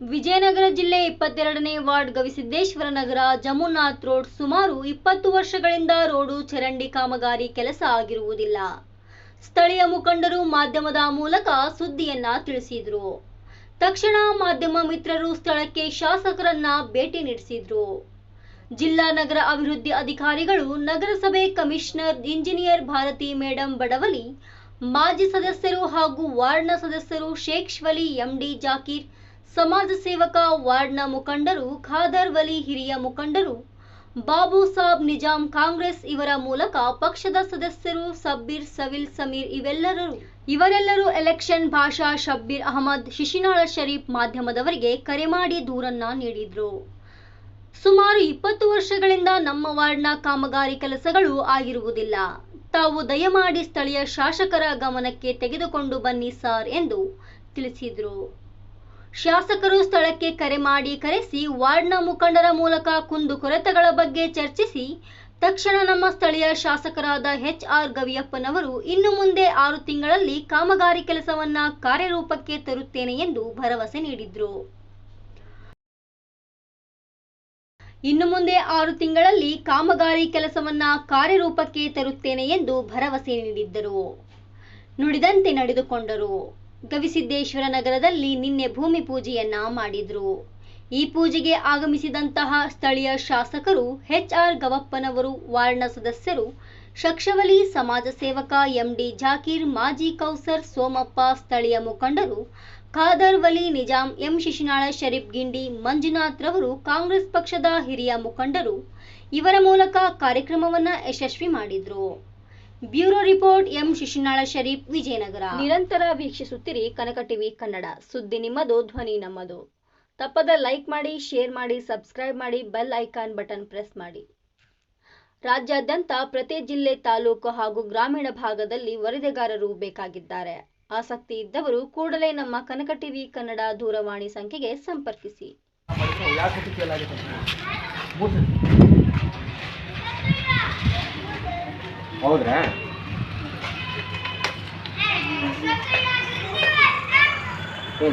ವಿಜಯನಗರ ಜಿಲ್ಲೆ ಇಪ್ಪತ್ತೆರಡನೇ ward Gavisiddeshwara Nagar Jamunath road ಸುಮಾರು ಇಪ್ಪತ್ತು ವರ್ಷಗಳಿಂದ ರೋಡು ಚರಂಡಿ ಕಾಮಗಾರಿ ಕೆಲಸ ಆಗಿರುವುದಿಲ್ಲ. ಸ್ಥಳೀಯ ಮುಖಂಡರು ಮಾಧ್ಯಮದ ಮೂಲಕ ಸುದ್ದಿಯನ್ನ ತಿಳಿಸಿದ್ರು. ತಕ್ಷಣ ಮಾಧ್ಯಮ ಮಿತ್ರರು ಸ್ಥಳಕ್ಕೆ ಶಾಸಕರನ್ನ ಭೇಟಿ ನೀಡಿಸಿದ್ರು. ಜಿಲ್ಲಾ ನಗರ ಅಭಿವೃದ್ಧಿ ಅಧಿಕಾರಿಗಳು, ನಗರಸಭೆ commissioner, engineer Bharathi madam Badavali, ಮಾಜಿ ಸದಸ್ಯರು ಹಾಗೂ ವಾರ್ಡ್ನ ಸದಸ್ಯರು ಶೇಖ್ ವಲಿ ಎಂಡಿ ಜಾಕೀರ್ ಸಮಾಜ ಸೇವಕ ವಾರ್ಡ್ನ ಮುಖಂಡರು, ಖಾದರ್ ವಲಿ ಹಿರಿಯ ಮುಖಂಡರು, ಬಾಬು ಸಾಬ್ ನಿಜಾಂ ಕಾಂಗ್ರೆಸ್ ಇವರ ಮೂಲಕ ಪಕ್ಷದ ಸದಸ್ಯರು ಸಬ್ಬೀರ್, ಸವಿಲ್, ಸಮೀರ್ ಇವೆಲ್ಲರೂ ಇವರೆಲ್ಲರೂ ಎಲೆಕ್ಷನ್ ಭಾಷಾ ಶಬ್ಬೀರ್ ಅಹಮದ್, ಶಿಶಿನಾಳ ಶರೀಫ್ ಮಾಧ್ಯಮದವರಿಗೆ ಕರೆ ಮಾಡಿ ದೂರನ್ನ ನೀಡಿದ್ರು. ಸುಮಾರು ಇಪ್ಪತ್ತು ವರ್ಷಗಳಿಂದ ನಮ್ಮ ವಾರ್ಡ್ನ ಕಾಮಗಾರಿ ಕೆಲಸಗಳು ಆಗಿರುವುದಿಲ್ಲ. ತಾವು ದಯಮಾಡಿ ಸ್ಥಳೀಯ ಶಾಸಕರ ಗಮನಕ್ಕೆ ತೆಗೆದುಕೊಂಡು ಬನ್ನಿ ಸರ್ ಎಂದು ತಿಳಿಸಿದರು. ಶಾಸಕರು ಸ್ಥಳಕ್ಕೆ ಕರೆ ಮಾಡಿ ಕರೆಸಿ ವಾರ್ಡ್ನ ಮುಖಂಡರ ಮೂಲಕ ಕುಂದುಕೊರತೆಗಳ ಬಗ್ಗೆ ಚರ್ಚಿಸಿ, ತಕ್ಷಣ ನಮ್ಮ ಸ್ಥಳೀಯ ಶಾಸಕರಾದ ಎಚ್ ಆರ್ ಗವಿಯಪ್ಪನವರು ಇನ್ನು ಮುಂದೆ ಆರು ತಿಂಗಳಲ್ಲಿ ಕಾಮಗಾರಿ ಕೆಲಸವನ್ನ ಕಾರ್ಯರೂಪಕ್ಕೆ ತರುತ್ತೇನೆ ಎಂದು ಭರವಸೆ ನೀಡಿದ್ರು. ಇನ್ನು ಮುಂದೆ ಆರು ತಿಂಗಳಲ್ಲಿ ಕಾಮಗಾರಿ ಕೆಲಸವನ್ನ ಕಾರ್ಯರೂಪಕ್ಕೆ ತರುತ್ತೇನೆ ಎಂದು ಭರವಸೆ ನೀಡಿದ್ದರು. ನುಡಿದಂತೆ ನಡೆದುಕೊಂಡರು. ಗವಿಸಿದ್ದೇಶ್ವರ ನಗರದಲ್ಲಿ ನಿನ್ನೆ ಭೂಮಿ ಪೂಜೆಯನ್ನ ಮಾಡಿದ್ರು. ಈ ಪೂಜೆಗೆ ಆಗಮಿಸಿದಂತಹ ಸ್ಥಳೀಯ ಶಾಸಕರು ಎಚ್ ಆರ್ ಗವಪ್ಪನವರು, ವಾರ್ಡ್ನ ಸದಸ್ಯರು ಶಕ್ಷವಲಿ ಸಮಾಜ ಸೇವಕ ಎಂಡಿ ಜಾಕೀರ್, ಮಾಜಿ ಕೌಸರ್ ಸೋಮಪ್ಪ, ಸ್ಥಳೀಯ ಮುಖಂಡರು, ಖಾದರ್ ವಲಿ ನಿಜಾಂ ಎಂ ಶಿಶಿನಾಳ, ಶರೀಫ್ ಗಿಂಡಿ, ಮಂಜುನಾಥ್ ರವರು, ಕಾಂಗ್ರೆಸ್ ಪಕ್ಷದ ಹಿರಿಯ ಮುಖಂಡರು ಇವರ ಮೂಲಕ ಕಾರ್ಯಕ್ರಮವನ್ನ ಯಶಸ್ವಿ ಮಾಡಿದ್ರು. Bureau report M. Shishinal Sharif Vijayanagara. ನಿರಂತರ ವೀಕ್ಷಿಸುತ್ತಿರಿ ಕನಕ ಟಿವಿ ಕನ್ನಡ. ಸುದ್ದಿ ನಿಮ್ಮದು ಧ್ವನಿ ನಮ್ಮದು. ತಪ್ಪದ ಲೈಕ್ ಮಾಡಿ ಶೇರ್ ಮಾಡಿ ಸಬ್ಸ್ಕ್ರೈಬ್ ಮಾಡಿ ಬೆಲ್ ಐಕಾನ್ ಬಟನ್ ಪ್ರೆಸ್ ಮಾಡಿ. ರಾಜ್ಯಾದ್ಯಂತ ಪ್ರತಿ ಜಿಲ್ಲೆ ತಾಲೂಕು ಹಾಗೂ ಗ್ರಾಮೀಣ ಭಾಗದಲ್ಲಿ ವರದಿಗಾರರು ಬೇಕಾಗಿದ್ದಾರೆ. ಆಸಕ್ತಿ ಇದ್ದವರು ಕೂಡಲೇ ನಮ್ಮ ಕನಕ ಟಿವಿ ಕನ್ನಡ ದೂರವಾಣಿ ಸಂಖ್ಯೆಗೆ ಸಂಪರ್ಕಿಸಿ. ಹೌದ್ರಾ? ಹ್ಞೂ